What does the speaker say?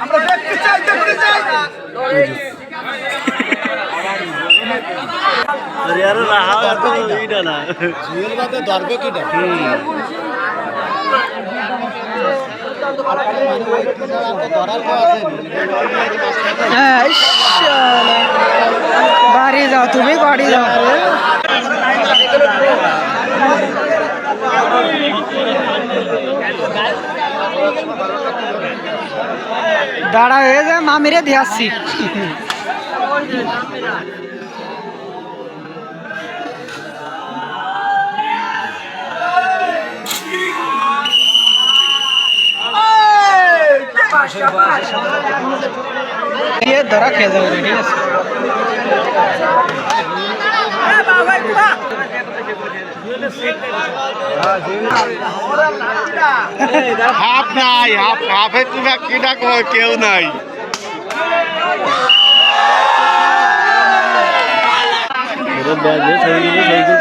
আমরা দেখতে চাই দেখতে চাই আরে আরে রাহা এত ইডা না। জিয়ের বাদে দরবে কিডা বাড়ি যাও তুমি বাড়ি যাও দাঁড়া হয়ে যায় মামিরে দিয়ে দিয়ে ধরা খেয়ে যাবে ঠিক আছে হাফ নাই, হাফ, হাফে তুমি কিনা কয়, কেউ নাই। ব্যাগ সেই সেই কিন্তু